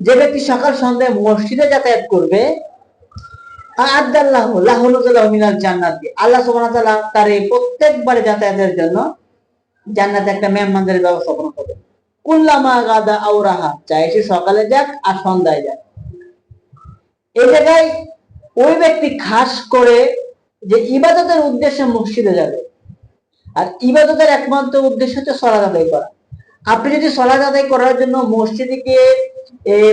যে ব্যক্তি সকাল সন্ধ্যায় মসজিদে যাতায়াত করবে আদাল্লাহু লাহুল মিনাল জান্নাতি। আল্লাহ সুবহানাহু ওয়া তাআলা তার এই প্রত্যেকবারে যাতায়াতের জন্য জান্নাতে একটা মেহমানদের ব্যবস্থাপনা করবে কুল্লামা গাদা আউরাহা চাই সে সকালে যাক আর সন্ধ্যায় যাক। এই জায়গায় ওই ব্যক্তি খাস করে যে ইবাদতের উদ্দেশ্যে মসজিদে যাবে। আর ইবাদতের একমাত্র উদ্দেশ্য হচ্ছে সলাদ আদায় করা। আপনি যদি সলাদ আদায় করার জন্য মসজিদে গিয়ে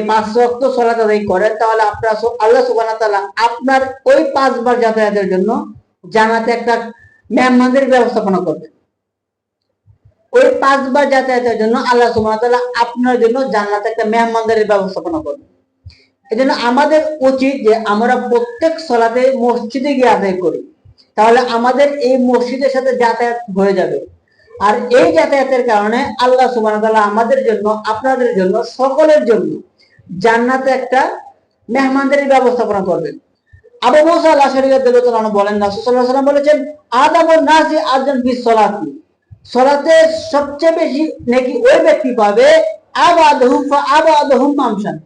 পাঁচ রক্ত সলাদ আদায় করেন, তাহলে আপনার আল্লাহ সুবহানাহু ওয়া তাআলা আপনার ওই পাঁচবার যাতায়াতের জন্য জানাতে একটা মেহমানদের ব্যবস্থাপনা করবেন। ওই পাঁচবার যাতায়াতের জন্য আল্লাহ ওয়া আপনার জন্য জান্নাতে একটা মেহমানদারির ব্যবস্থাপনা করবেন এই জন্য আমাদের উচিত যে আমরা প্রত্যেক সলাতে মসজিদে গিয়ে আদায় করি। তাহলে আমাদের এই মসজিদের সাথে যাতায়াত হয়ে যাবে। আর এই যাতায়াতের কারণে আল্লাহ তাআলা আমাদের জন্য, আপনাদের জন্য, সকলের জন্য জান্নাতে একটা মেহমানদারির ব্যবস্থাপনা করবেন। আবু মুসা আল আশারী রাদিয়াল্লাহু তাআলা বলেন সাল্লাল্লাহু আলাইহি ওয়াসাল্লাম বলেছেন আদামুন নাসি আরজান ফিস সালাতি সলাতে সবচেয়ে বেশি নাকি ওই ব্যক্তি পাবে আবাদহুম আবাদহুম মামশান।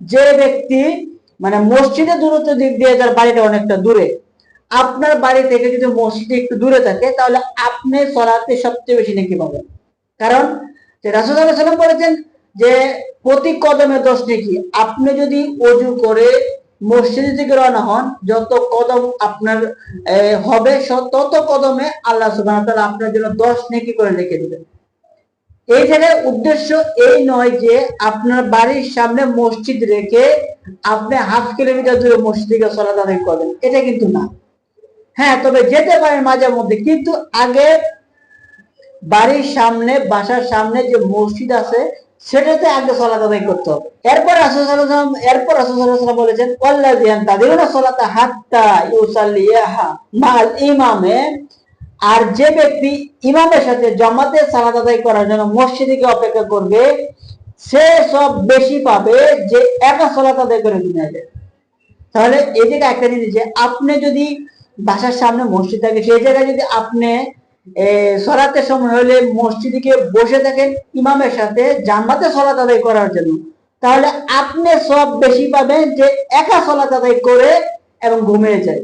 যে ব্যক্তি মানে মসজিদে দূরত্ব দিক দিয়ে তার বাড়িটা অনেকটা দূরে। আপনার বাড়ি থেকে যদি মসজিদে একটু দূরে থাকে, তাহলে আপনি সলাতে সবচেয়ে বেশি নাকি পাবেন। কারণ যে রাসূল সাল্লাল্লাহু আলাইহি ওয়াসাল্লাম বলেছেন যে প্রতি কদমে দশ নাকি। আপনি যদি অজু করে মসজিদ থেকে রওনা হন, যত কদম আপনার হবে তত কদমে আল্লাহ তাআলা আপনার জন্য দশ নেকি করে রেখে দিবেন। এই জায়গায় উদ্দেশ্য এই নয় যে আপনার বাড়ির সামনে মসজিদ রেখে আপনি হাফ কিলোমিটার দূরে মসজিদ থেকে সলাত আদায় করবেন। এটা কিন্তু না। হ্যাঁ তবে যেতে পারেন মাঝে মধ্যে, কিন্তু আগে বাড়ির সামনে, বাসার সামনে যে মসজিদ আছে সেটাতে আগে সলাত আদায় করতে। এরপর রাসূল সাল্লাল্লাহু আলাইহি ওয়াসাল্লাম, এরপর রাসূল সাল্লাল্লাহু আলাইহি ওয়াসাল্লাম বলেছেন ওয়াল্লাযিয়ান তাদিরুনা সালাতা হাত্তা ইউসাল্লিয়াহা মাল ইমামে। আর যে ব্যক্তি ইমামের সাথে জামাতে সালাত আদায় করার জন্য মসজিদে গিয়ে অপেক্ষা করবে, সে সব বেশি পাবে যে একা সালাত আদায় করে দুনিয়া যায়। তাহলে জায়গায় একটা জিনিস যে, আপনি যদি বাসার সামনে মসজিদ থাকে, সেই জায়গায় যদি আপনি সরাতের সময় হলে মসজিদে গিয়ে বসে থাকেন ইমামের সাথে জামাতে সলাত আদায় করার জন্য। তাহলে আপনি সব বেশি পাবেন যে একা সলাত আদায় করে এবং ঘুমিয়ে যায়।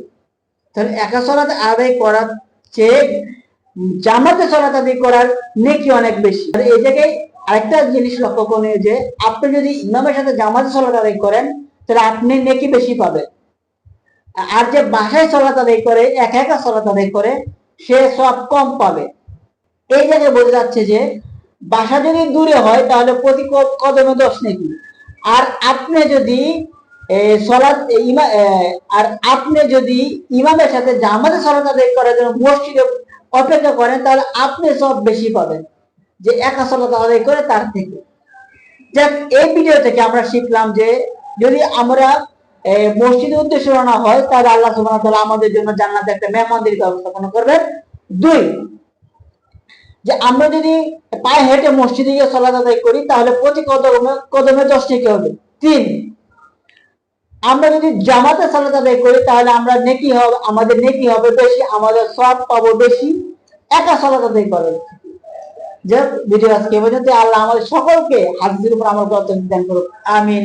তাহলে একা সলাত আদায় করার চেয়ে জামাতে সলাত আদায় করার নেকি অনেক বেশি। এই জায়গায় আরেকটা জিনিস লক্ষ্য করে যে আপনি যদি ইমামের সাথে জামাতে সলাত আদায় করেন, তাহলে আপনি নেকি বেশি পাবেন। আর যে বাসায় সলাত আদায় করে, একা একা সলাত আদায় করে সে সব কম পাবে। এই জায়গায় বোঝা যাচ্ছে যে, বাসা যদি দূরে হয়, তাহলে প্রতি কদমে দশ নাকি আর আপনি যদি আর আপনি যদি ইমামের সাথে জামাতে সলাৎ আদায় করার জন্য মসজিদে অপেক্ষা করেন, তাহলে আপনি সব বেশি পাবেন যে একা সলাৎ আদায় করে তার থেকে। যাক, এই ভিডিও থেকে আমরা শিখলাম যে, যদি আমরা মসজিদের উদ্দেশ্যে রওনা হয়, তাহলে আল্লাহ ওয়া আমাদের জন্য জান্নাতে একটা মেহমানদের ব্যবস্থাপনা করবেন। দুই, যে আমরা যদি পায়ে হেঁটে মসজিদে গিয়ে সলাত আদায় করি, তাহলে প্রতি কদমে কদমে দশ থেকে হবে। তিন, আমরা যদি জামাতে সালাত আদায় করি, তাহলে আমরা নেকি হবে, আমাদের নেকি হবে বেশি, আমাদের সব পাবো বেশি। একা সালাত আদায় করে যে ভিডিও আজকে পর্যন্ত আল্লাহ আমাদের সকলকে হাদিসের উপর আমল করতে দান করুক। আমিন।